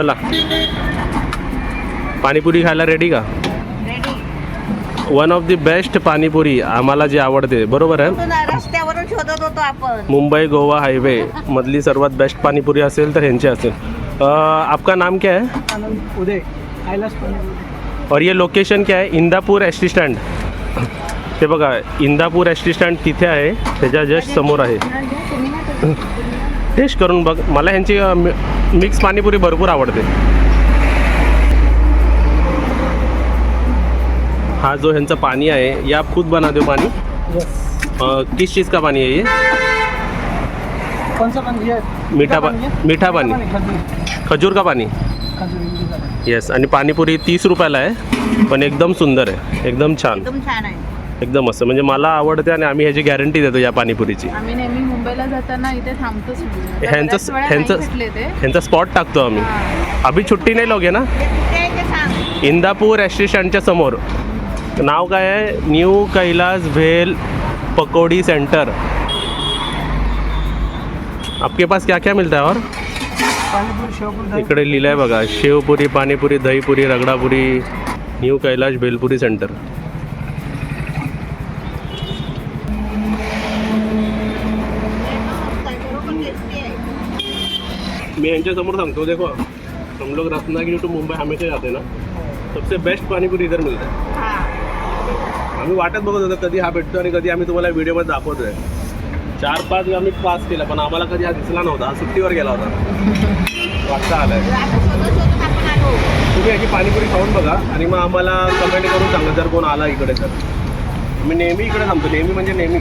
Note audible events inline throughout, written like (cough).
चला. पाणीपुरी खायला रेडी का? One of the best panipuri आम्हाला जी आवडते. बरोबर आहे? कुठून रस्त्यावरून शोधत होतो आपण. मुंबई गोवा हाईवे मधली सर्वात बेस्ट पाणीपुरी असेल तर ह्यांची असेल. आपका नाम क्या है? आनंद उदय. और ये लोकेशन क्या आहे इंदापूर एस टी स्टँड ते बघा इंदापूर एस टी स्टँड तिथे आहे. त्याच्या जस्ट समोर आहे. टेस्ट करून बघ. मला ह्यांची मिक्स पाणीपुरी भरपूर आवडते. हा जो ह्यांचा पाणी आहे ये आप खुद पानी यस अ, किस चीज़ का पानी है ये? कौन सा पाणी? ये. मीठा पा है? मीठा पाणी. खजूर. का पाणी? खजूर मीठा पाणी. येस आणि पाणीपुरी तीस रुपयाला आहे पण एकदम सुंदर आहे एकदम छान. एकदम छान आहे. एकदम मस्त म्हणजे मला आवडते आणि आम्ही ह्याची गॅरंटी देतो या पाणीपुरीची. आम्ही नेहमी मुंबईला जाताना इथे थांबतोच म्हणजे. आता ह्यांचं बऱ्याच वेळा नाही ह्यांचं भेटले ते. ह्यांचा स्पॉट टाकतो आम्ही. अभि छुट्टी नाही लोगे ना? इंदापूर एस टी स्टँडच्या समोर. नाव काय आहे? New Kailas bhel pakodi centre. आपके पास क्या क्या मिलता है और? पाणीपुरी शेवपुरी दही. इकडे लिहिलं आहे बघा शेवपुरी पाणीपुरी दहीपुरी रगडापुरी न्यू कैलाश भेलपुरी सेंटर. मी यांच्यासमोर सांगतो देखो हम लोग रत्नागिरी टू मुंबई हमेशा जाते ना सबसे बेस्ट पाणीपुरी इधर मिळते हा। आम्ही वाटत बघत होतो कधी हा भेटतो आणि कधी आम्ही तुम्हाला व्हिडिओमध्ये दाखवतोय. चार पाच आम्ही पास केला पण आम्हाला कधी हा दिसला नव्हता हा सुट्टीवर गेला होता. वाजता आलाय. तुम्ही याची पाणीपुरी खाऊन बघा आणि मग आम्हाला कमेंट करून सांगा जर कोण आला इकडे तर. मी नेहमी इकडे थांबतो नेहमी म्हणजे नेहमी.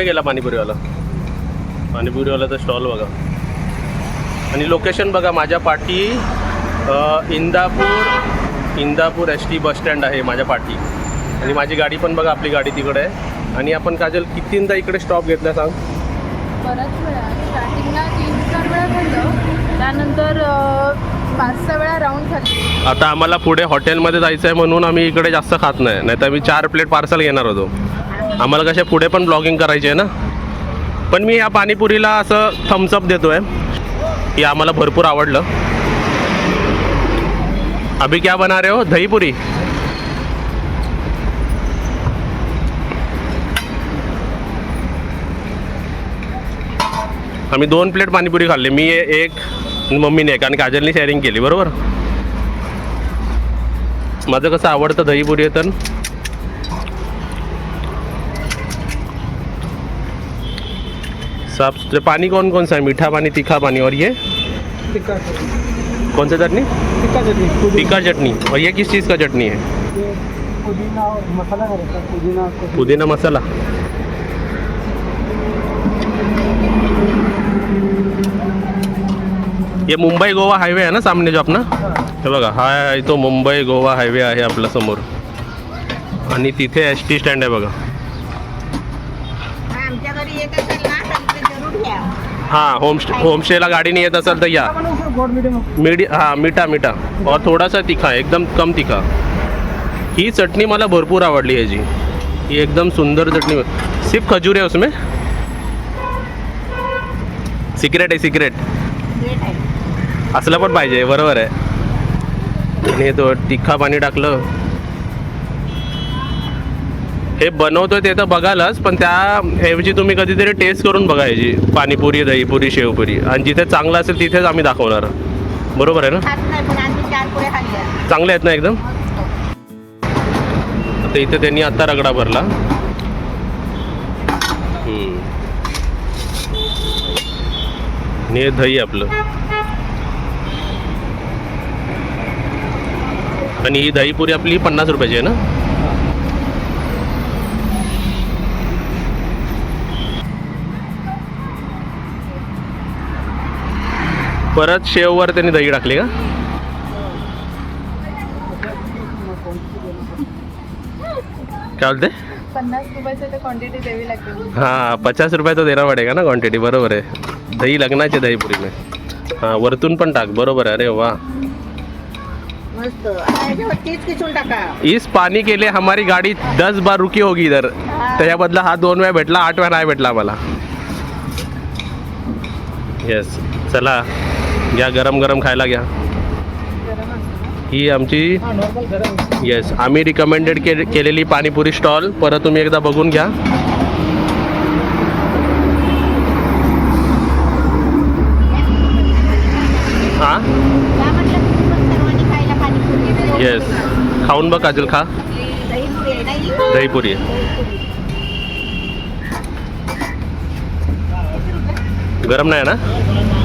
कुठे गेला पाणीपुरीवाला? पाणीपुरीवाल्याचा स्टॉल बघा. आणि लोकेशन बघा माझ्या पाठी Indapur Indapur S T bus stand आहे माझ्या पाठी. आणि माझी गाडी पण बघा आपली गाडी तिकडे आहे. आणि आपण काजल कितींदा इकडे स्टॉप घेतला सांग? बऱ्याच वेळा. स्टार्टिंगला तीन चार वेळा खाल्लं त्यानंतर पाच सहा वेळा राऊंड खाल्ली. आता आम्हाला पुढे हॉटेलमध्ये जायचं आहे म्हणून आम्ही इकडे जास्त खात नाही. नाही तर मी चार प्लेट पार्सल घेणार होतो. आम्हाला कशा पुढे पण ब्लॉगिंग करायची आहे ना? पण मी या पाणीपुरीला असं थम्सअप देतो आहे की आम्हाला भरपूर आवडलं. अभी क्या बना रहे हो? दहीपुरी? आम्ही दोन प्लेट पाणीपुरी खाल्ली. मी एक मम्मीने एक आणि काजलनी शेअरिंग केली बरोबर? माझं कसं आवडतं दहीपुरी आहे तर साफ़ सुथरे पानी कौन कौन सा है? मीठा पानी तीखा पानी और ये? कौन सा चटनी? टिक्का पुदिना। तीखा चटनी। और ये किस चीज़ का चटनी है? पुदीना मसाला का रहता है पुदीना पुदीना मसाला। ये मुंबई गोवा हायवे आहे ना सामने जो अपना? हे। बघा हा तो मुंबई गोवा हायवे आहे आपल्या समोर. आणि तिथे एस टी स्टँड आहे बघा. हां होमस्टे होमस्टेला गाडीने येत असाल तर या. गोड मीडियम हां मीठा मीठा. और थोडासा तिखा एकदम कम तिखा. ही चटणी मला भरपूर आवडली ह्याची ही एकदम सुंदर चटणी. सिर्फ खजूर आहे उसमें. सिक्रेट आहे सिक्रेट. असलं पण पाहिजे बरोबर आहे. आणि तो तिखा पाणी टाकलं. हे बनवतोय ते तर बघालच पण त्याऐवजी तुम्ही कधीतरी टेस्ट करून बघा याची. पाणीपुरी दहीपुरी शेवपुरी. आणि जिथे चांगलं असेल तिथेच आम्ही दाखवणार. बरोबर आहे ना? चांगले आहेत. ना एकदम? आता इथे त्यांनी आता रगडा भरला. हे दही आपलं. आणि ही दहीपुरी आपली पन्नास रुपयाची आहे ना? परत शेववर त्यांनी दही टाकली का? काय बोलते? हा पचास रुपयाचा देणार पडेगा ना क्वांटिटी बरोबर आहे. दही लग्नाचे दही पुरी मी. हा वरतून पण टाक. बरोबर आहे. अरे वा. इस पाणी केले हमारी गाडी दस बार रुकी होगी इधर. त्याच्या बदला हा दोन वेळा भेटला आठ वेळा नाही भेटला मला येस चला. घ्या गरम गरम खायला घ्या. ही आमची येस आम्ही रिकमेंडेड के केलेली पाणीपुरी स्टॉल परत तुम्ही एकदा बघून घ्या. हां? येस खाऊन बघ काजल खा. दहीपुरी. गरम नाही आहे ना?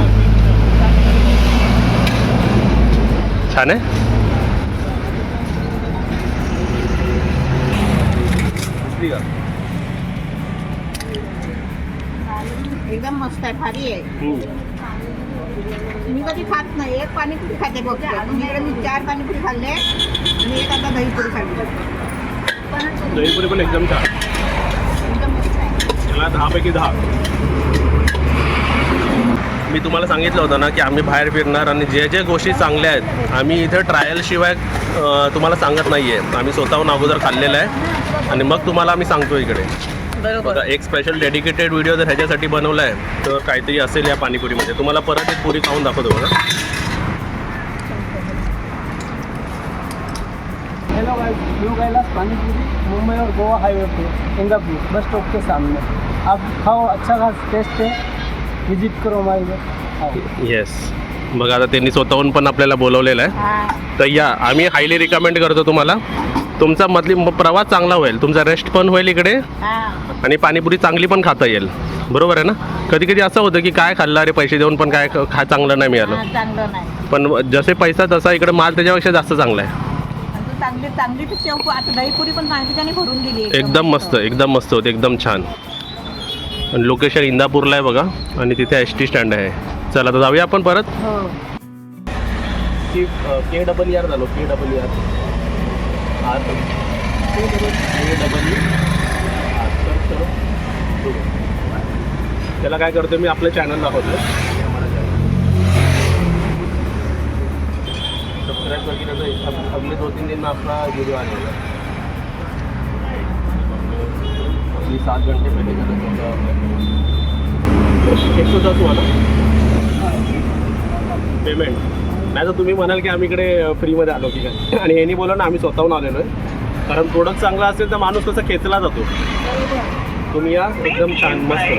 छान। आहे एकदम मस्त आहे भारी आहे. मी कधी खात नाही एक पाणीपुरी खाते बघ इकडे मी चार पाणीपुरी खाल्ले आणि एक आता दहीपुरी खाल्ली. दहीपुरी पण एकदम छान. एकदम मस्त आहे. दहा. मी तुम्हाला सांगितलं होतं ना की आम्ही बाहेर फिरणार आणि जे जे गोष्टी चांगल्या आहेत आम्ही इथं ट्रायलशिवाय तुम्हाला सांगत नाही आहे आम्ही स्वतःहून अगोदर खाल्लेलं आहे. आणि मग तुम्हाला आम्ही सांगतो इकडे. बघा एक स्पेशल डेडिकेटेड व्हिडिओ जर ह्याच्यासाठी बनवला आहे तर काहीतरी असेल या पाणीपुरीमध्ये. तुम्हाला परत एक पुरी खाऊन दाखवतो बघा. Hello guys new Kailash panipuri Mumbai और गोवा हाईवे पे इंदापुर बस स्टॉप के सामने। आप खाओ अच्छा खास टेस्ट है। विजिट करो आओ येस बघा आता त्यांनी स्वतःहून पण आपल्याला बोलवलेलं आहे. हा. तर या आम्ही हायली रिकमेंड करतो तुम्हाला. तुमचा मधली प्रवास चांगला होईल. तुमचा रेस्ट पण होईल इकडे. हा. आणि पाणीपुरी चांगली पण खाता येईल. बरोबर आहे ना? कधी कधी असं होतं की काय खाल्लं अरे पैसे देऊन पण काय ख- चांगलं नाही मिळालं. चांगलं नाही. पण जसे पैसा तसा इकडे माल त्याच्यापेक्षा जास्त चांगला आहे. एकदम मस्त एकदम मस्त होते एकदम छान. लोकेशन इंदापूरला आहे बघा आणि तिथे एस टी स्टँड आहे चला तर जाऊया आपण परत हो के डबल आर झालो K double R R K double त्याला काय करतो मी आपलं चॅनल दाखवतो सब्सक्राइब करके रखो अब- अगले दो तीन दिन में आपका वीडियो सात घंटे पहले का तो एक सौ दस ना पेमेंट नाही तर तुम्ही म्हणाल की आम्ही इकडे फ्रीमध्ये आलो की काय? आणि यांनी बोला ना आम्ही स्वतःहून आलेलो आहे. कारण प्रोडक्ट चांगला असेल तर माणूस कसा खेचला जातो. तुम्ही या एकदम छान मस्त.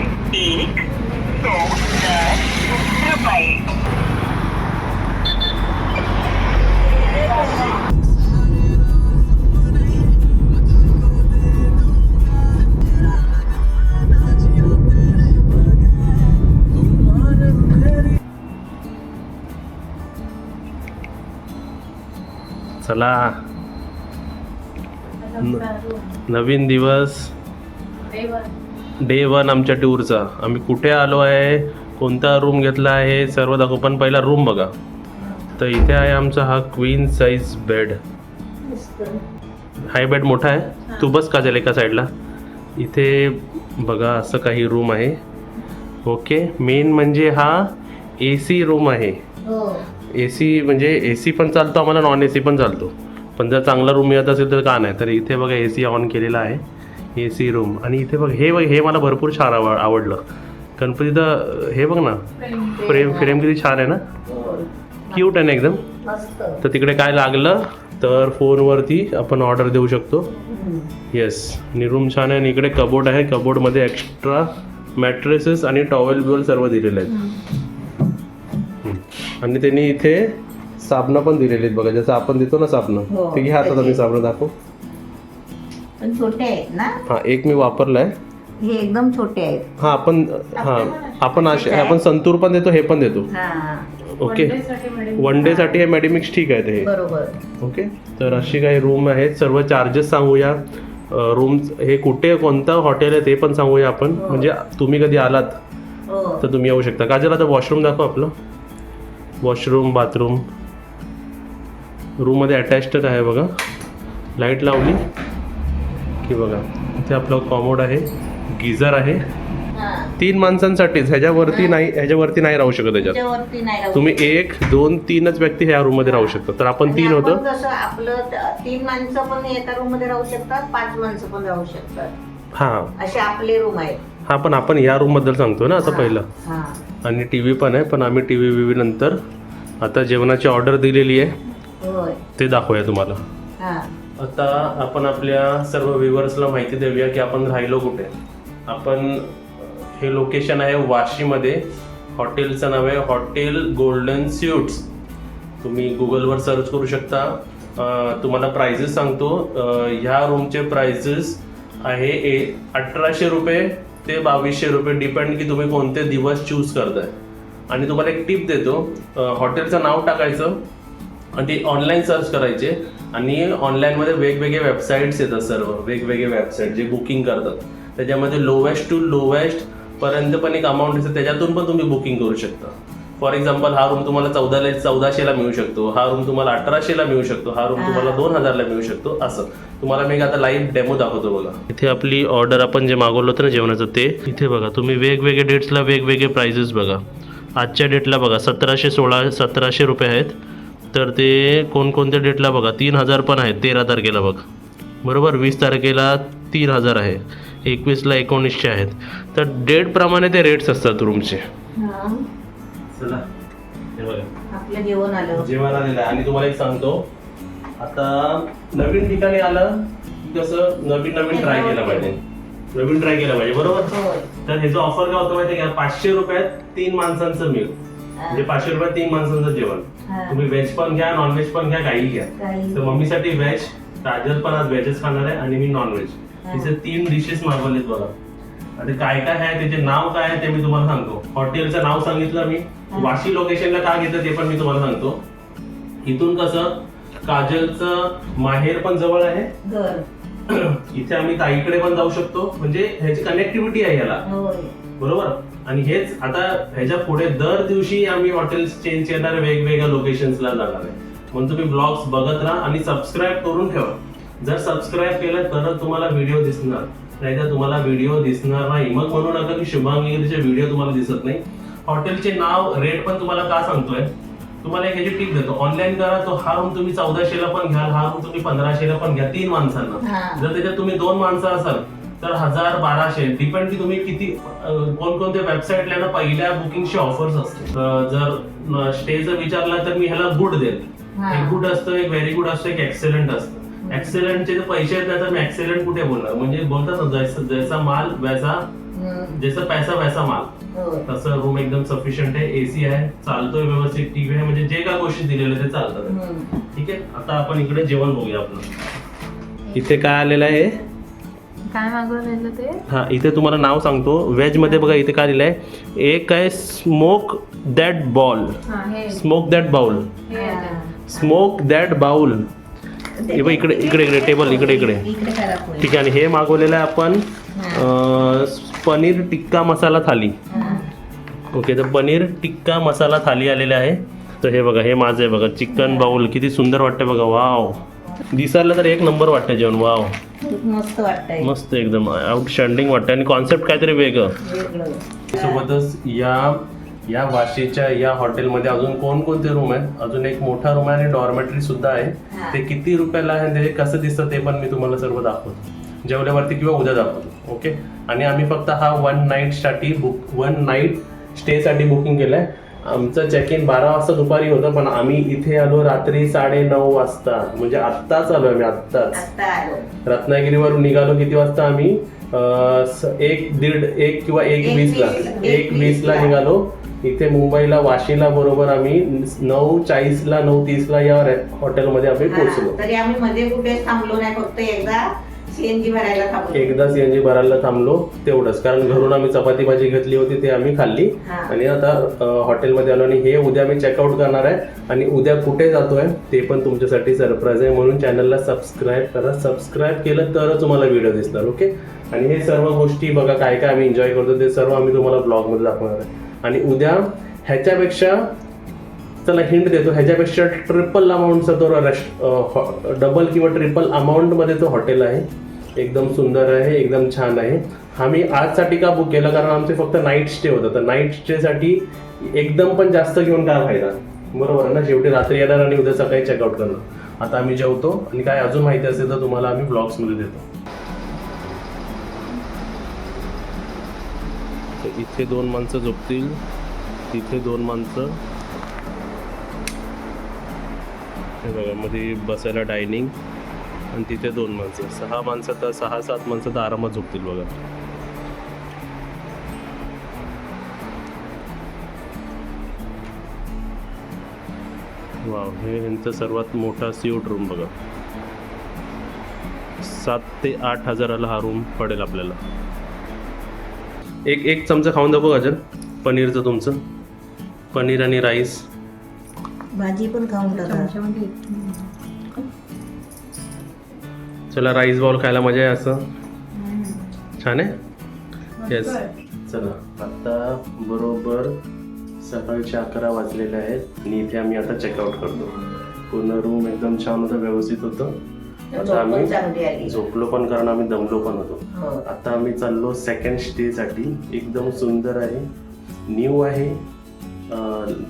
चला. नवीन दिवस. डे वन आमच्या टूरचा आम्ही कुठे आलो आहे? कोणता रूम घेतला आहे? सर्व दाखवू. पण पहिला रूम बघा. तर इथे आहे आमचा हा queen size bed high bed मोठा आहे. तू बस का एका साईडला इथे बघा असं काही रूम आहे. ओके मेन म्हणजे हा ए सी रूम आहे. हो. ए सी म्हणजे ए सी पण चालतो आम्हाला नॉन ए सी पण चालतो. पण जर चांगला रूम मिळत असेल तर का नाही? तर इथे बघा ए सी ऑन केलेला आहे. ए सी रूम आणि इथे बघ हे बघ हे मला भरपूर छान आव आवडलं. गणपतीचं हे बघ ना फ्रेम फ्रेम किती छान आहे ना? क्यूट आहे ना एकदम? तर तिकडे काय लागलं? तर फोनवरती आपण ऑर्डर देऊ शकतो. येस आणि रूम छान आहे आणि इकडे कबोर्ड आहे. कबोर्डमध्ये एक्स्ट्रा मॅट्रेसेस आणि टॉवेल बिवेल सर्व दिलेले आहेत. आणि त्यांनी इथे साबणं पण दिलेली आहेत बघा. जसं आपण देतो ना साबणं हो. ते घ्या आता तुम्ही साबणं दाखव. पण छोटे आहेत ना? हां एक मी वापरलाय. हे एकदम छोटे आहेत. हां आपण हां आपण असे आपण संतूर पण देतो हे पण देतो. हा. ओके. वन डेसाठी हे. मेडिमिक्स ठीक आहे ते बरोबर. ओके. तर अशी काही रूम आहेत. सर्व चार्जेस सांगूया. रूम हे कुठे कोणतं हॉटेल आहे ते पण सांगूया आपण. म्हणजे तुम्ही कधी आलात हो. तर तुम्ही येऊ शकता. काजल आता वॉशरूम दाखव आपलं. Washroom bathroom. रूममध्ये अटॅच्डच आहे बघा. लाइट लावली की बघा इथे आपलं कॉमोड आहे गिझर आहे. हा. तीन माणसांसाठीच ह्याच्यावरती नाही ह्याच्यावरती नाही राहू शकत त्याच्यात. तुम्ही एक दोन तीनच व्यक्ती ह्या रूममध्ये राहू शकता तर आपण तीन होतं. तीन माणसं पण एका रूममध्ये राहू शकतात पाच माणसं पण राहू शकतात. हा. असे आपले रूम आहेत. हा पण आपण या रूमबद्दल सांगतो ना आता. पहिलं. आणि टी व्ही पण आहे पण आम्ही टी व्ही व्ही नंतर आता जेवणाची ऑर्डर दिलेली आहे. ते दाखवूया तुम्हाला. आता आपण आपल्या सर्व व्ह्युअर्सला माहिती देऊया की आपण राहिलो कुठे. आपण हे लोकेशन आहे वाशीमध्ये. हॉटेलचं नाव आहे हॉटेल गोल्डन स्यूट्स. तुम्ही गुगलवर सर्च करू शकता. तुम्हाला प्राइजेस सांगतो. ह्या रूमचे प्राइजेस आहे ए अठराशे रुपये ते बावीसशे रुपये डिपेंड की तुम्ही कोणते दिवस चूज करताय. आणि तुम्हाला एक टिप देतो हॉटेलचं नाव टाकायचं आणि ते ऑनलाईन सर्च करायचे. आणि ऑनलाईनमध्ये वेगवेगळे वेबसाईट्स येतात सर्व वेगवेगळे वेबसाईट जे बुकिंग करतात. त्याच्यामध्ये लोवेस्ट टू लोवेस्ट पर्यंत पण एक अमाऊंट असते त्याच्यातून पण तुम्ही बुकिंग करू शकता. फॉर एक्झाम्पल हा रूम तुम्हाला चौदाला चौदाशेला मिळू शकतो. हा रूम तुम्हाला अठराशेला मिळू शकतो. हा रूम तुम्हाला दोन हजारला मिळू शकतो. असं. तुम्हाला मी आता लाईव्ह डेमो दाखवतो बघा. इथे आपली ऑर्डर आपण जे मागवलं होतं ना जेवणाचं ते इथे बघा. तुम्ही वेगवेगळे डेट्सला वेगवेगळे प्राइजेस बघा. आजच्या डेटला बघा सतराशे सोळा सतराशे रुपये आहेत. तर ते कोणकोणत्या डेटला बघा तीन हजार पण आहेत तेरा तारखेला बघ. बरोबर? वीस तारखेला तीन हजार आहे. एकवीसला एकोणीसशे आहेत. तर डेटप्रमाणे ते रेट्स असतात रूमचे. चला. हे बघा. आपलं जेवण आलं. जेवण आलेलं आहे. आणि तुम्हाला एक सांगतो. आता नवीन ठिकाणी आलं की कसं नवीन नवीन ट्राय केलं पाहिजे. नवीन ट्राय केलं पाहिजे. बरोबर? होय तर ह्याचं ऑफर काय होतं माहिती का? पाचशे रुपयात तीन माणसांचं मिळ म्हणजे पाचशे रुपयात तीन माणसांचं जेवण. हा. तुम्ही व्हेज पण घ्या नॉनव्हेज पण घ्या काही घ्या. काही. तर मम्मीसाठी व्हेज काजल पण आज व्हेजच खाणार आहे आणि मी नॉनव्हेज हा. तिचे तीन डिशेस मागवलेत बघा. आणि काय काय आहे त्याचे नाव काय आहे ते मी तुम्हाला सांगतो. हॉटेलचं नाव सांगितलं मी. वाशी लोकेशनला का घेतं ते पण मी तुम्हाला सांगतो. इथून कसं काजलचं माहेर पण जवळ आहे. (clears throat) इथे आम्ही ताईकडे पण जाऊ शकतो. म्हणजे ह्याची कनेक्टिव्हिटी आहे ह्याला. होय. बरोबर? आणि हेच आता ह्याच्या पुढे दर दिवशी आम्ही हॉटेल्स चेंज करणार वेगवेगळ्या लोकेशन्सला जाणार आहे. म्हणून तुम्ही ब्लॉग्स बघत राहा आणि सबस्क्राईब करून ठेवा. जर सबस्क्राईब केलं तरच तुम्हाला व्हिडिओ दिसणार. नाहीतर तुम्हाला व्हिडिओ दिसणार नाही. मग म्हणू नका की शुभांगीचे व्हिडिओ तुम्हाला दिसत नाही. हॉटेलचे नाव रेट पण तुम्हाला का सांगतोय? तुम्हाला एक ह्याची टिप देतो. ऑनलाईन करा तो हा रूम तुम्ही चौदाशेला पण घ्याल हा रूम तुम्ही पंधराशेला पण घ्या. तीन माणसांना. जर त्याच्यात तुम्ही दोन माणसं असाल तर हजार बाराशे. डिपेंड की तुम्ही किती कोणकोणत्या वेबसाईटला ना पहिल्या बुकिंगची ऑफर्स असते जर स्टेचं विचारलं तर मी ह्याला गुड देत. एक गुड असतं एक व्हेरी गुड असतं एक एक्सेलंट असतं. एक्सेलंटचे जर पैसे आहेत तर मी एक्सेलंट कुठे बोलणार? म्हणजे बोलतात ना जैसा जैसा माल वैसा हम्म. जैसा पैसा वैसा माल. होय. तसं रूम एकदम सफिशियंट आहे एसी आहे चालतोय व्यवस्थित टीव्ही आहे. म्हणजे जे काय गोष्टी दिलेल्या ते चालतात. हम्म. ठीक आहे? आता आपण इकडे जेवण बघूया आपलं. इथे काय आलेलं आहे? काय मागवलेलं ते? हा इथे तुम्हाला नाव सांगतो. व्हेजमध्ये बघा इथे काय लिहिलंय एक आहे स्मोक दॅट बॉल हा हे. स्मोक दॅट बाउल हे आहे. स्मोक दॅट बाउल हे बघ इकडे इकडे इकडे टेबल इकडे इकडे. ठीक आहे आणि हे मागवलेलं आहे आपण पनीर टिक्का मसाला थाली. ओके तर पनीर टिक्का मसाला थाली आलेले आहे. तर हे बघा हे माझं आहे बघा चिकन बाउल. किती सुंदर वाटतं बघा वाव. दिसायला तर एक नंबर वाटतं जेवण वाव. खूप मस्त वाटतंय. मस्त एकदम आउटस्टँडिंग वाटतं आणि कॉन्सेप्ट काहीतरी वेगळं. वेगळं. सोबतच या या वाशीच्या या हॉटेलमध्ये अजून कोणकोणते रूम आहेत? अजून एक मोठा रूम आहे आणि डॉर्मेटरी सुद्धा आहे. ते किती रुपयाला आहे ते कसं दिसतं ते पण मी तुम्हाला सर्व दाखवतो. जेवल्यावरती किंवा उद्या दाखवतो ओके आणि आम्ही फक्त हा वन नाईटसाठी बुक वन नाईट स्टेसाठी बुकिंग केलं आहे आमचं चेक इन बारा वाजता दुपारी होतं पण आम्ही इथे आलो रात्री साडे नऊ वाजता. म्हणजे आत्ताच आलो आम्ही आत्ताच. रत्नागिरीवरून निघालो किती वाजता आम्ही? एक दीड एक किंवा एक वीसला. एक वीसला. निघालो. इथे मुंबईला वाशीला बरोबर आम्ही नऊ चाळीसला नऊ तीसला या हॉटेलमध्ये आम्ही पोहोचलो. तरी आम्ही मध्ये कुठेच थांबलो नाही फक्त एकदा सीएनजी भरायला थांबलो. एकदा सीएनजी भरायला थांबलो तेवढंच. कारण घरून आम्ही चपाती भाजी घेतली होती ते आम्ही खाल्ली. आणि आता हॉटेलमध्ये आलो आणि हे उद्या मी चेकआउट करणार आहे. आणि उद्या कुठे जातोय ते पण तुमच्यासाठी सरप्राईज आहे. म्हणून चॅनलला सबस्क्राईब करा. सबस्क्राईब केलं तरच तुम्हाला व्हिडिओ दिसणार ओके आणि हे सर्व गोष्टी बघा काय काय आम्ही एन्जॉय करतो ते सर्व आम्ही तुम्हाला ब्लॉगमध्ये दाखवणार आहे. आणि उद्या ह्याच्यापेक्षा चला हिंट देतो ह्याच्यापेक्षा ट्रिपल अमाऊंटचा तो रेस्ट डबल हो, किंवा ट्रिपल अमाऊंटमध्ये तो हॉटेल आहे. एकदम सुंदर आहे एकदम छान आहे. आम्ही आजसाठी का बुक केलं? कारण आमचे फक्त नाईट स्टे होतं. तर नाईट स्टेसाठी एकदम पण जास्त घेऊन काय फायदा? बरोबर आहे ना? शेवटी रात्री येणार आणि उद्या सकाळी चेकआउट करणार आता आम्ही जेवतो आणि काय अजून माहिती असेल तर तुम्हाला आम्ही ब्लॉग्समध्ये देतो. इथे दोन माणसं झोपतील. तिथे दोन माणसं. हे बघा मध्ये बसायला डायनिंग आणि तिथे दोन माणसं. सहा माणसं तर सहा सात माणसं तर आरामात झोपतील बघा. वाव हे यांचं सर्वात मोठा सीओट रूम बघा. सात ते आठ हजाराला हा रूम पडेल आपल्याला. एक एक चमचा खाऊन दाखव गाजर पनीरचं तुमचं. पनीर आणि राईस. भाजी पण खाऊन टाका. चला राईस बॉल खायला मजा आहे असं. छान आहे? येस चला आता बरोबर सकाळचे अकरा वाजलेले आहेत. आणि इथे आम्ही आता चेकआउट करतो. पूर्ण रूम एकदम छान होतं व्यवस्थित होतं. आता आम्ही झोपलो पण कारण आम्ही दमलो पण होतो. आता आम्ही चाललो सेकंड स्टे साठी. एकदम सुंदर आहे. न्यू आहे.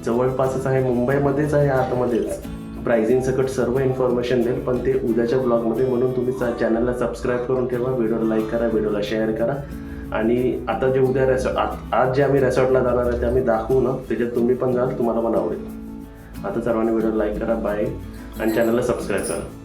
जवळपासच आहे. मुंबईमध्येच आहे आतमध्येच. प्राइसिंग सकट सर्व इन्फॉर्मेशन देईल पण ते उद्याच्या ब्लॉगमध्ये म्हणून तुम्ही चॅनलला सबस्क्राईब करून ठेवा व्हिडिओला लाईक करा व्हिडिओला शेअर करा. आणि आता जे उद्या रेसॉर्ट आज जे आम्ही रेसॉर्टला जाणार आहे ते आम्ही दाखवू ना. त्याच्यात तुम्ही पण जाल तुम्हाला पण आवडेल. आता सर्वांनी व्हिडिओ लाईक करा बाय आणि चॅनलला सबस्क्राईब करा.